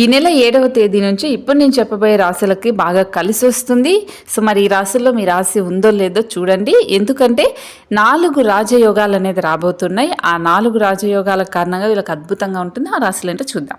ఈ నెల ఏడవ తేదీ నుంచి ఇప్పుడు నేను చెప్పబోయే రాశులకి బాగా కలిసి వస్తుంది. సో మరి ఈ రాశుల్లో మీ రాశి ఉందో లేదో చూడండి. ఎందుకంటే నాలుగు రాజయోగాలు అనేది రాబోతున్నాయి. ఆ నాలుగు రాజయోగాల కారణంగా వీళ్ళకి అద్భుతంగా ఉంటుంది. ఆ రాశులు ఏంటో చూద్దాం.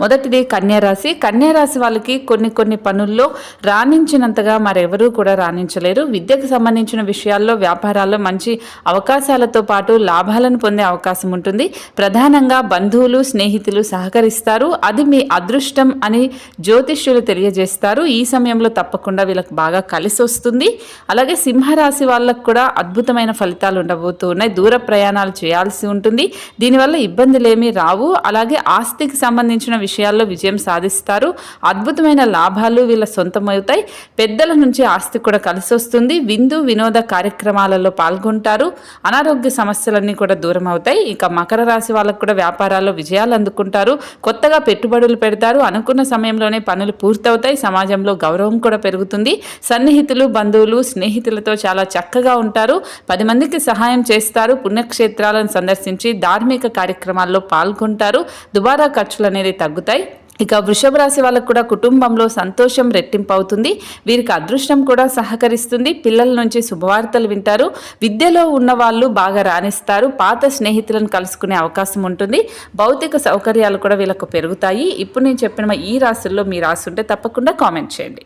మొదటిది కన్యారాశి. కన్యారాశి వాళ్ళకి కొన్ని కొన్ని పనుల్లో రాణించినంతగా మరెవరూ కూడా రాణించలేరు. విద్యకు సంబంధించిన విషయాల్లో వ్యాపారాల్లో మంచి అవకాశాలతో పాటు లాభాలను పొందే అవకాశం ఉంటుంది. ప్రధానంగా బంధువులు స్నేహితులు సహకరిస్తారు. అది మీ అదృష్టం అని జ్యోతిష్యులు తెలియజేస్తారు. ఈ సమయంలో తప్పకుండా వీళ్ళకి బాగా కలిసి వస్తుంది. అలాగే సింహరాశి వాళ్ళకు కూడా అద్భుతమైన ఫలితాలు ఉండబోతూ ఉన్నాయి. దూర ప్రయాణాలు చేయాల్సి ఉంటుంది. దీనివల్ల ఇబ్బందులేమీ రావు. అలాగే ఆస్తికి సంబంధించిన విషయాల్లో విజయం సాధిస్తారు. అద్భుతమైన లాభాలు వీళ్ళ సొంతమవుతాయి. పెద్దల నుంచి ఆస్తి కూడా కలిసి వస్తుంది విందు వినోద కార్యక్రమాలలో పాల్గొంటారు. అనారోగ్య సమస్యలన్నీ కూడా దూరం అవుతాయి ఇక మకర రాశి వాళ్ళకు కూడా వ్యాపారాల్లో విజయాలు అందుకుంటారు. కొత్తగా పెట్టుబడులు పెడతారు. అనుకున్న సమయంలోనే పనులు పూర్తవుతాయి. సమాజంలో గౌరవం కూడా పెరుగుతుంది. సన్నిహితులు బంధువులు స్నేహితులతో చాలా చక్కగా ఉంటారు. పది మందికి సహాయం చేస్తారు. పుణ్యక్షేత్రాలను సందర్శించి ధార్మిక కార్యక్రమాల్లో పాల్గొంటారు. దుబారా ఖర్చులు అనేది తగ్గుతాయి. ఇక వృషభ రాశి వాళ్ళకు కూడా కుటుంబంలో సంతోషం రెట్టింపు అవుతుంది వీరికి అదృష్టం కూడా సహకరిస్తుంది. పిల్లల నుంచి శుభవార్తలు వింటారు. విద్యలో ఉన్న వాళ్ళు బాగా రాణిస్తారు. పాత స్నేహితులను కలుసుకునే అవకాశం ఉంటుంది. భౌతిక సౌకర్యాలు కూడా వీళ్ళకు పెరుగుతాయి. ఇప్పుడు నేను చెప్పిన ఈ రాశుల్లో మీ రాసి ఉంటే తప్పకుండా కామెంట్ చేయండి.